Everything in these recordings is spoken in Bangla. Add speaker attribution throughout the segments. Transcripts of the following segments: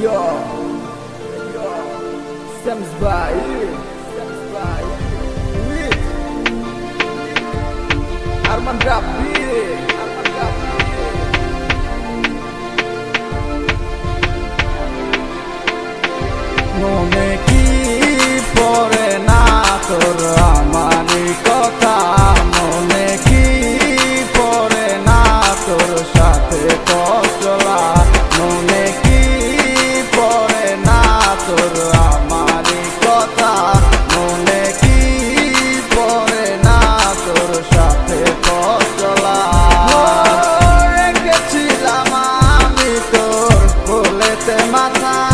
Speaker 1: yo. Sam Zbair Arman
Speaker 2: Rapi spend my time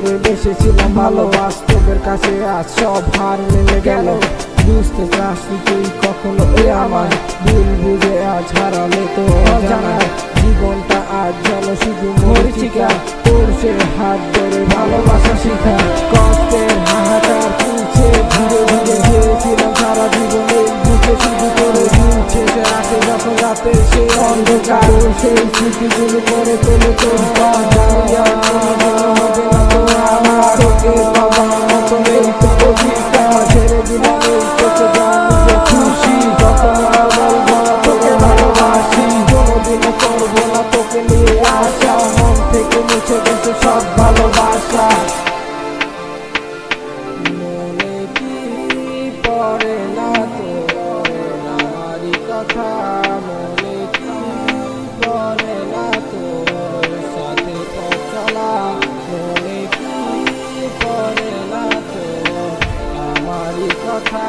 Speaker 2: তোরে
Speaker 1: বেসেছিলাম ভালো বাস্তবের কাছে আজ সব হার মেলে গেল। বুঝতে চাসনি তুই কখনো এ আমার ভুল বুঝে আজ হারালে তো অজানায় জীবনটা আজ যেন শুধু মরিচিকা, তোর সে হাত ধরে ভালোবাসা শিখা। কষ্টের হাহাকার তুলছে, ধীরে ধীরে সারা জীবনে বুকে শুধু করে যখন রাতে সে অন্ধকার, সেই স্মৃতিগুলো করে তোলে তোর কথা মনে কি করে না তোর সাথে চলা মনে কি করে না তোর? আমারই কথা